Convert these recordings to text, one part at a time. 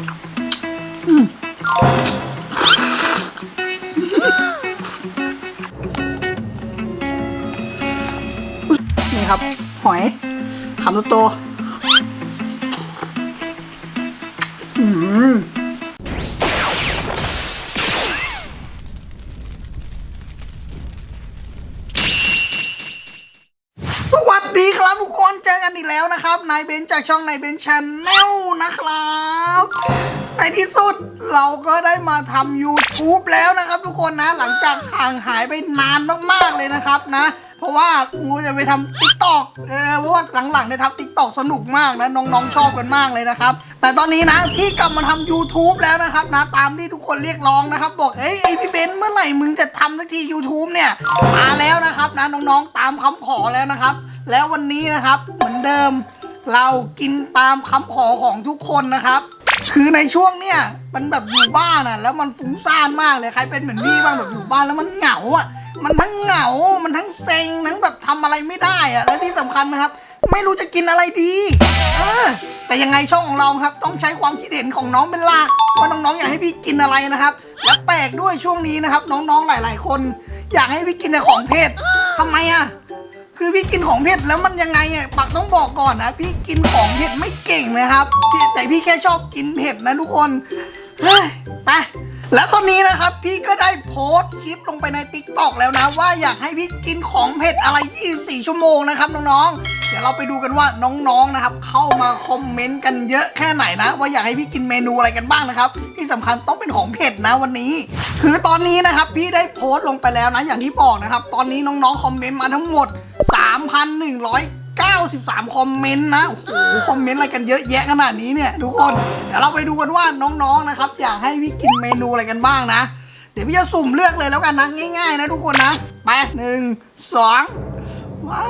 นี่ครับ หอยขำโตอืม ดีครับทุกคนเจอกันอีกแล้วนะครับนายเบนจากช่องนายเบนชาแนลนะครับ ในที่สุดเราก็ได้มาทำ YouTube แล้วนะครับ ทุกคนนะหลังจากห่างหายไปนานมากๆเลยนะครับนะ เพราะว่ากูจะไปทำติ๊กตอกเออเพราะว่าหลังๆเนี่ยทำติ๊กตอกสนุกมากนะน้องๆชอบกันมากเลยนะครับ แต่ตอนนี้นะพี่กลับมาทำ YouTube แล้วนะครับนะตามที่ทุกคนเรียกร้องนะครับบอกเฮ้ยไอพี่เบนเมื่อไหร่มึงจะทำสักที YouTube เนี่ยมาแล้วนะครับนะน้องๆตามคำขอแล้วนะครับ แล้ววันนี้นะครับเหมือนเดิมเรากินตามคำขอของทุกคนนะครับ คือในช่วงเนี้ยมันแบบอยู่บ้านอะ แล้วมันฟุ้งซ่านมากเลยใครเป็นเหมือนพี่บ้างแบบอยู่บ้านแล้วมันเหงาอะ มันทั้งเหงา มันทั้งเซ็งทั้งแบบทำอะไรไม่ได้อะ และที่สำคัญนะครับ ไม่รู้จะกินอะไรดีเออแต่ยังไงช่องของเราครับ ต้องใช้ความคิดเห็นของน้องเป็นหลักว่าน้องๆอยากให้พี่กินอะไรนะครับ และแปลกด้วยช่วงนี้นะครับ น้องๆหลาย ๆ คน อยากให้พี่กินแต่ของเผ็ดทำไมอะ คือพี่กินของเผ็ดแล้วมันยังไงอะปักต้องบอกก่อนนะ พี่กินของเผ็ดไม่เก่งนะครับแต่พี่แค่ชอบกินเผ็ดนะทุกคนเฮ้ยไป แล้วตอนนี้นะครับพี่ก็ได้โพสต์คลิปลงไปใน t ิ k t o k แล้วนะ ว่าอยากให้พี่กินของเผ็ดอะไร 24 ชั่วโมงนะครับน้องๆ เดี๋ยวเราไปดูกันว่าน้องๆนะครับเข้ามาคอมเมนต์กันเยอะแค่ไหนนะ ว่าอยากให้พี่กินเมนูอะไรกันบ้างนะครับ ที่สำคัญต้องเป็นของเผ็ดนะวันนี้ คือตอนนี้นะครับพี่ได้โพสต์ลงไปแล้วนะอย่างที่บอกนะครับ ตอนนี้น้องๆคอมเมนต์มาทั้งหมด 3,100 93 คอมเมนต์นะโอ้โหคอมเมนต์อะไรกันเยอะแยะขนาดนี้เนี่ยทุกคนเดี๋ยวเราไปดูกันว่าน้องๆนะครับอยากให้พี่กินเมนูอะไรกันบ้างนะ เดี๋ยวพี่จะสุ่มเลือกเลยแล้วกันนะง่ายๆ นะทุกคนนะไปหนึ่งสองว้า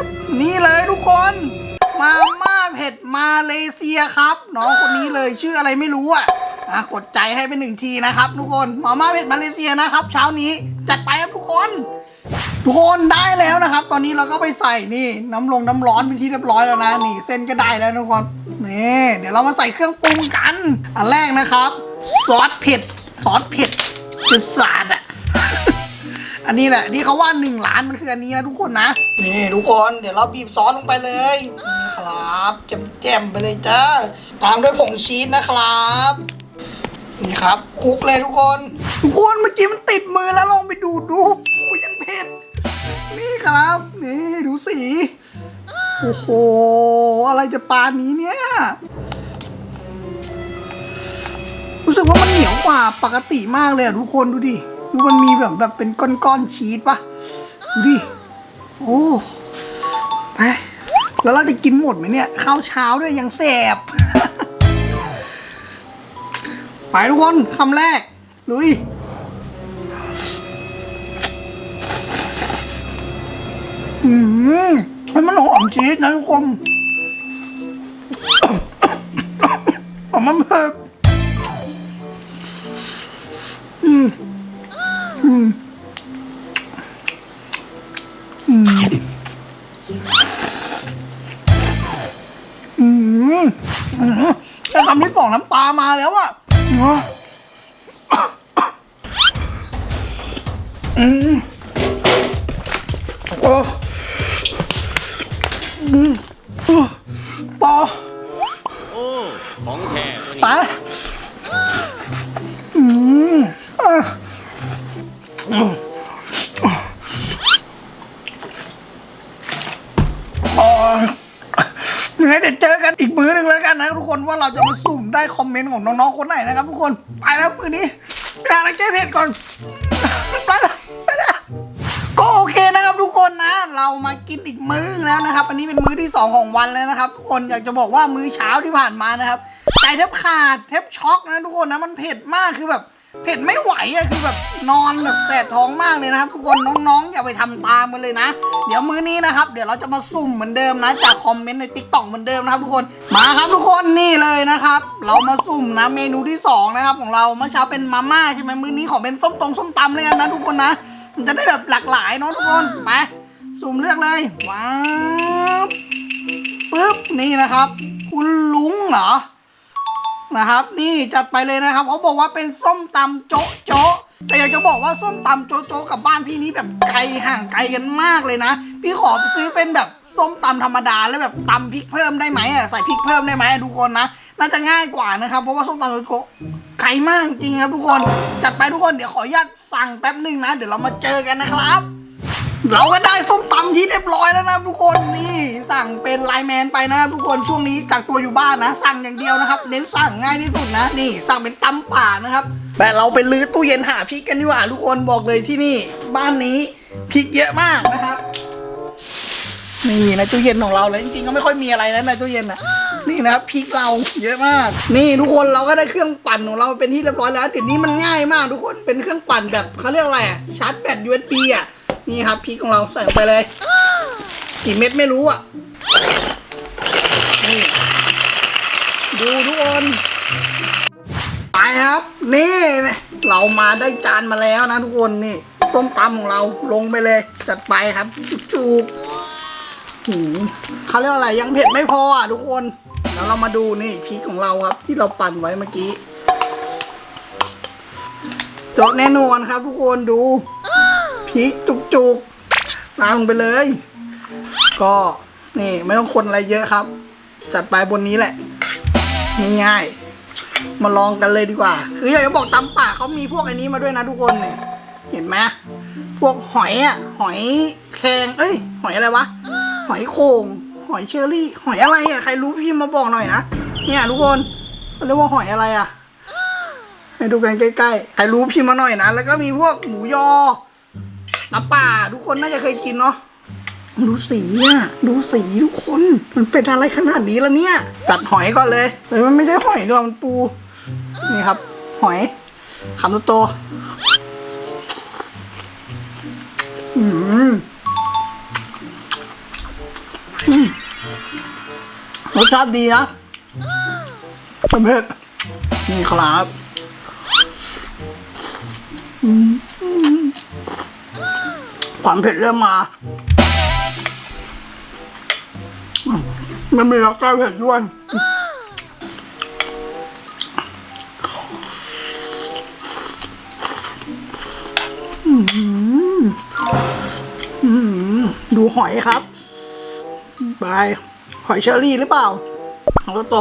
วนี่เลยทุกคนมาม่าเผ็ดมาเลเซียครับ น้องคนนี้เลยชื่ออะไรไม่รู้อะอะกดใจให้เป็นหนึ่งทีนะครับ ทุกคนมาม่าเผ็ดมาเลเซียนะครับ เช้านี้จัดไปครับทุกคน ทุกคนได้แล้วนะครับ ตอนนี้เราก็ไปใส่นี่น้ำลงน้ำร้อนเป็นที่เรียบร้อยแล้วนะนี่เส้นก็ได้แล้วทุกคนนี่เดี๋ยวเรามาใส่เครื่องปรุงกัน อันแรกนะครับ ซอสเผ็ดซอสเผ็ดจะสาดอะอันนี้แหละที่เขาว่าหนึ่งล้านมันคืออันนี้นะทุกคนนะนี่ทุกคนเดี๋ยวเราบีบซอสลงไปเลยครับแจ่มๆไปเลยจ้าตามด้วยผงชีสนะครับ นี่ครับคุกเลยทุกคนทุกคนเมื่อกี้มันติดมือแล้วลองไปดูดูโอ้ยยังเผ็ดนี่ครับ นี่ดูสีโอ้โห อะไรจะปานนี้เนี่ย รู้สึกว่ามันเหนียวกว่าปกติมากเลยอะทุกคนดูดิ ดูมันมีแบบแบบเป็นก้อนๆชีสปะดูดิ โอ้ไปแล้วเราจะกินหมดไหมเนี่ย ข้าวเช้าด้วยยังแสบ ไปทุกคนคำแรก ลุย อืมให้มันหอมชีสนะทุกคนหอมมันเผ็ดอืม อืม อืม อืมอืมแค่คำที่สองน้ำตามาแล้วอะ อืมโอ้อืมอืมต่อโอ้ ของแท้ตัวไปนี้อืมอะอืมอ๋อยังไงเดี๋ยวเจอกันอีกมือหนึ่งแล้วกันนะทุกคนว่าเราจะมาสุ่ม ได้คอมเมนต์ของน้องๆคนไหนนะครับทุกคน ไปแล้วมือนี้ไปหาอะไรแก้เผ็ดก่อน ไปแล้วไปแล้วก็โอเคนะครับทุกคนนะ เรามากินอีกมื้อแล้วนะครับ อันนี้เป็นมื้อที่สองของวันแล้วนะครับ ทุกคนอยากจะบอกว่ามื้อเช้าที่ผ่านมานะครับใจแทบขาดแทบช็อกนะทุกคนนะมันเผ็ดมากคือแบบ เผ็ดไม่ไหวอะคือแบบนอนแบบแสบท้องมากเลยนะครับ ทุกคนน้องๆอย่าไปทำตามกันเลยนะ เดี๋ยวมื้อนี้นะครับ เดี๋ยวเราจะมาสุ่มเหมือนเดิมนะ จากคอมเมนต์ในติ๊กต็อกเหมือนเดิมนะครับทุกคนมาครับทุกคนนี่เลยนะครับ เรามาสุ่มนะเมนูที่สองนะครับของเราเมื่อเช้าเป็นมาม่าใช่ไหมมื้อนี้ขอเป็นส้มตรงส้มตำเลยกันนะทุกคนนะ มันจะได้แบบหลากหลายเนาะทุกคนไปสุ่มเลือกเลยว้าวปึ๊บนี่นะครับ คุณลุงเหรอ นะครับ นี่จัดไปเลยนะครับเขาบอกว่าเป็นส้มตำโจ๊ะโจ๊ะแต่อยากจะบอกว่าส้มตำโจ๊ะโจ๊ะกับบ้านพี่นี้แบบไกลห่างไกลกันมากเลยนะ พี่ขอซื้อเป็นแบบส้มตำธรรมดาแล้วแบบตำพริกเพิ่มได้ไหมอะใส่พริกเพิ่มได้ไหมทุกคนนะน่าจะง่ายกว่านะครับ เพราะว่าส้มตำโจ๊ะโจ๊ะไกลมากจริงครับทุกคน จัดไปทุกคนเดี๋ยวขออนุญาตสั่งแป๊บหนึ่งนะ เดี๋ยวเรามาเจอกันนะครับ เราก็ได้ส้มตำที่เรียบร้อยแล้วนะทุกคนนี่สั่งเป็นไลน์แมนไปนะทุกคนช่วงนี้กักตัวอยู่บ้านนะ สั่งอย่างเดียวนะครับ เน้นสั่งง่ายที่สุดนะ นี่สั่งเป็นตำป่านะครับแต่เราไปลื้อตู้เย็นหาพริกกันดีกว่าทุกคนบอกเลยที่นี่ บ้านนี้พริกเยอะมากนะครับนี่ในตู้เย็นของเราเลยจริงๆก็ไม่ค่อยมีอะไรนะในตู้เย็นนะนี่นะครับพริกเราเยอะมาก นี่ทุกคนเราก็ได้เครื่องปั่นของเราเป็นที่เรียบร้อยแล้วเดี๋ยวนี้มันง่ายมากทุกคนเป็นเครื่องปั่นแบบเขาเรียกอะไรอะชาร์จแบต USB อะ นี่ครับพริกของเราใส่ลงไปเลย กี่เม็ดไม่รู้อะนี่ดูทุกคนไปครับ นี่ เรามาได้จานมาแล้วนะทุกคนนี่ส้มตำของเราลงไปเลย จัดไปครับ จุกๆหูเขาเรียกอะไรยังเผ็ดไม่พออะทุกคนแล้วเรามาดูนี่พริกของเราครับ ที่เราปั่นไว้เมื่อกี้เจาะแน่นอนครับทุกคนดู พริกจุกๆตามลงไปเลย ก็นี่ไม่ต้องคนอะไรเยอะครับ จัดไปบนนี้แหละ ง่ายๆมาลองกันเลยดีกว่า คืออยากจะบอกตำป่าเขามีพวกอันนี้มาด้วยนะทุกคนเนี่ยเห็นไหมพวกหอยอะหอยแครงเอ้ย หอยอะไรวะ หอยโขงหอยเชอรี่ หอยอะไรอะใครรู้พี่มาบอกหน่อยนะเนี่ยทุกคนเขาเรียกว่าหอยอะไรอะให้ดูกันใกล้ๆ ใครรู้พี่มาหน่อยนะ แล้วก็มีพวกหมูยอ น้ำป่าทุกคนน่าจะเคยกินเนาะดูสีอะดูสีทุกคน มันเป็นอะไรขนาดนี้ละเนี่ยจัดหอยก่อนเลยเฮ้ยมันไม่ใช่หอยด้วยมันปู นี่ครับ หอยคำโตๆอืมรสชาติดีนะเผ็ดนี่ครับอืม ความเผ็ดเริ่มมา มันมีรสชาติเผ็ดด้วยอืมอืมดูหอยครับ ไป หอยเชอรี่หรือเปล่าหอยโต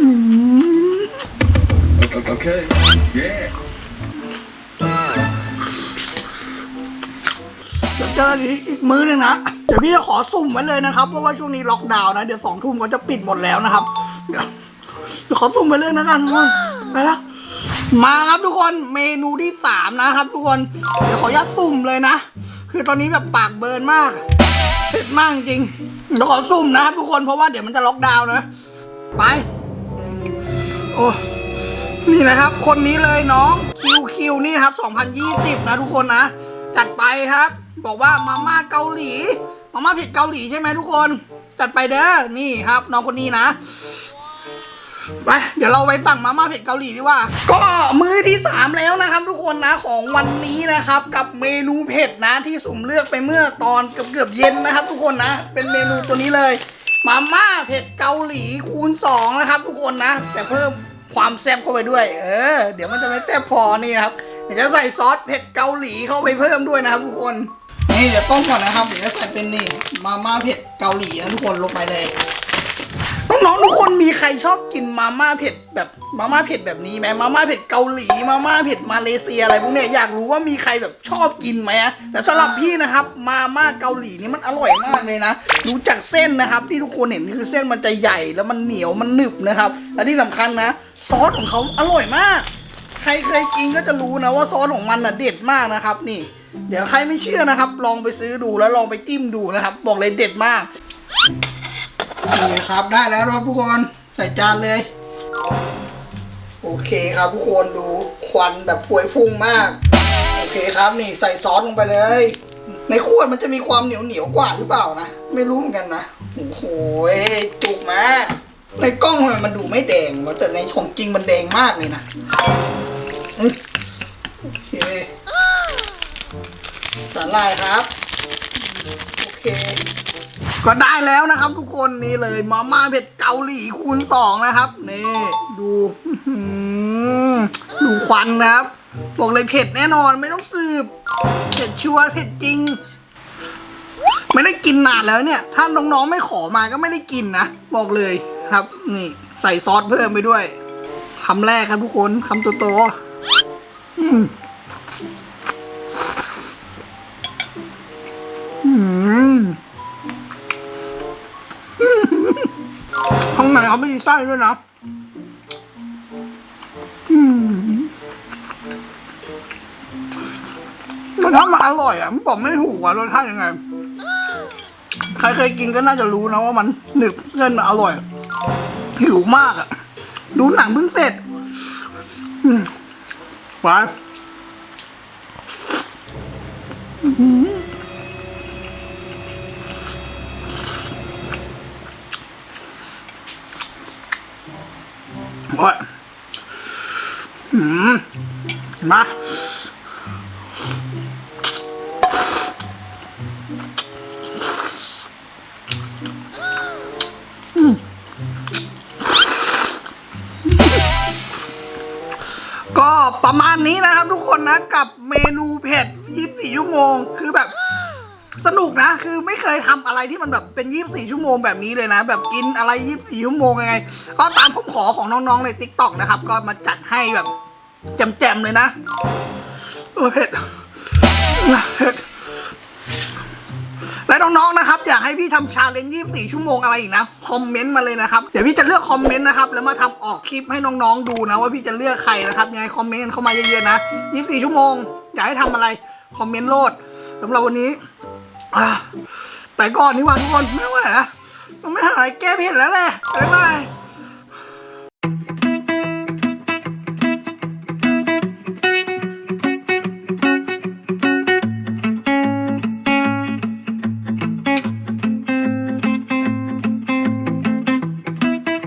อืม Okay. Yeah. เดี๋ยวเจออีกอีกมื้อหนึงนะ เดี๋ยวพี่จะขอสุ่มไว้เลยนะครับ เพราะว่าช่วงนี้ล็อกดาวน์นะ เดี๋ยวสองทุ่มเขาจะปิดหมดแล้วนะครับ เดี๋ยวเดี๋ยวขอสุ่มไปเลยนะกันทุกคนไปล้วมาครับทุกคนเมนูที่สามนะครับ ทุกคนเดี๋ยวขออนุญาตสุ่มเลยนะ คือตอนนี้แบบปากเบิร์นมากเผ็ดมากจริงเดี๋ยวขอสุ่มนะครับทุกคนเพราะว่าเดี๋ยวมันจะล็อกดาวน์นะ ไป โอ้ นี่นะครับ คนนี้เลยน้องคิวคิวนี่ครับ2020 นะทุกคนนะ จัดไปครับ บอกว่ามาม่าเกาหลี มาม่าเผ็ดเกาหลีใช่ไหมทุกคน จัดไปเด้อ นี่ครับ น้องคนนี้นะไปเดี๋ยวเราไปสั่งมาม่าเผ็ดเกาหลีดีกว่า ก็มื้อที่ 3 แล้วนะครับทุกคนนะของวันนี้นะครับ กับเมนูเผ็ดนะที่สุ่มเลือกไปเมื่อตอนเกือบเกือบเย็นนะครับ ทุกคนนะ เป็นเมนูตัวนี้เลย มาม่าเผ็ดเกาหลีคูณ2นะครับทุกคนนะ แต่เพิ่ม ความแซ่บเข้าไปด้วย เออ เดี๋ยวมันจะไม่แซ่บพอนี่นะครับ เดี๋ยวจะใส่ซอสเผ็ดเกาหลีเข้าไปเพิ่มด้วยนะครับทุกคน นี่เดี๋ยวต้มก่อนนะครับ เดี๋ยวจะใส่เป็นนี่มาม่าเผ็ดเกาหลีนะทุกคนลงไปเลย น้องๆทุกคนมีใครชอบกินมาม่าเผ็ดแบบมาม่าเผ็ดแบบนี้ไหมมาม่าเผ็ดเกาหลีมาม่าเผ็ดมาเลเซียอะไรพวกเนี้ยอยากรู้ว่ามีใครแบบชอบกินไหมอะแต่สำหรับพี่นะครับ มาม่าเกาหลีนี่มันอร่อยมากเลยนะรู้จักเส้นนะครับที่ทุกคนเห็นคือเส้นมันจะใหญ่แล้วมันเหนียวมันหนึบนะครับและที่สำคัญนะ ซอสของเขาอร่อยมาก ใครเคยกินก็จะรู้นะว่าซอสของมันน่ะเด็ดมากนะครับนี่ เดี๋ยวใครไม่เชื่อนะครับ ลองไปซื้อดูแล้วลองไปจิ้มดูนะครับ บอกเลยเด็ดมาก นี่ครับได้แล้วครับทุกคนใส่จานเลย โอเคครับทุกคนดูควันแบบพวยพุ่งมาก โอเคครับนี่ใส่ซอสลงไปเลย ในขวดมันจะมีความเหนียวเหนียวกว่าหรือเปล่านะ ไม่รู้เหมือนกันนะโอ้โหจุกมากในกล้องทำไมมันดูไม่แดงแต่ในของจริงมันแดงมากเลยนะโอเคสาลายครับ โอเค ก็ได้แล้วนะครับ ทุกคนนี่เลยมาม่าเผ็ดเกาหลีคูณสองนะครับนี่ดูดูควันนะครับบอกเลยเผ็ดแน่นอนไม่ต้องสืบเผ็ดชัวร์เผ็ดจริง ไม่ได้กินนานแล้วเนี่ย ถ้าน้องๆไม่ขอมาก็ไม่ได้กินนะบอกเลยครับนี่ใส่ซอสเพิ่มไปด้วยคำแรกครับทุกคนคำโตๆอืม เขาไม่มีไส้ด้วยนะอืมมันทำมาอร่อยอะมันบอกไม่ถูกว่ารสชาติยังไง ใครเคยกินก็น่าจะรู้นะว่ามันหนึบเส้นมันอร่อยหิวมากอะ ดูหนังเพิ่งเสร็จอืม โอ้ยอืมมาก็ประมาณนี้นะครับทุกคนนะกับเมนูเผ็ด 24 ชั่วโมง คือแบบ สนุกนะ คือไม่เคยทำอะไรที่มันแบบเป็น 24 ชั่วโมงแบบนี้เลยนะ แบบกินอะไร 24 ชั่วโมงยังไง ก็ตามคำขอของน้องๆใน t ิ k t o k นะครับ ก็มาจัดให้แบบแจมๆเลยนะโอ้เผ็ดเผ็ดและน้องๆนะครับ อยากให้พี่ทำชาเลนจ์24 ชั่วโมงอะไรอีกนะ คอมเมนต์มาเลยนะครับ เดี๋ยวพี่จะเลือกคอมเมนต์นะครับ แล้วมาทำออกคลิปให้น้องๆดูนะ ว่าพี่จะเลือกใครนะครับ ยังไงคอมเมนต์เข้ามาเยอะๆนะ 24 ชั่วโมง อยากให้ทำอะไร คอมเมนต์โลดสำหรับวันนี้ ไปก่อนดีกว่าทุกคนไม่ไหวแล้วต้องไม่หาอะไรแก้เผ็ดแล้วแหละบ๊ายบาย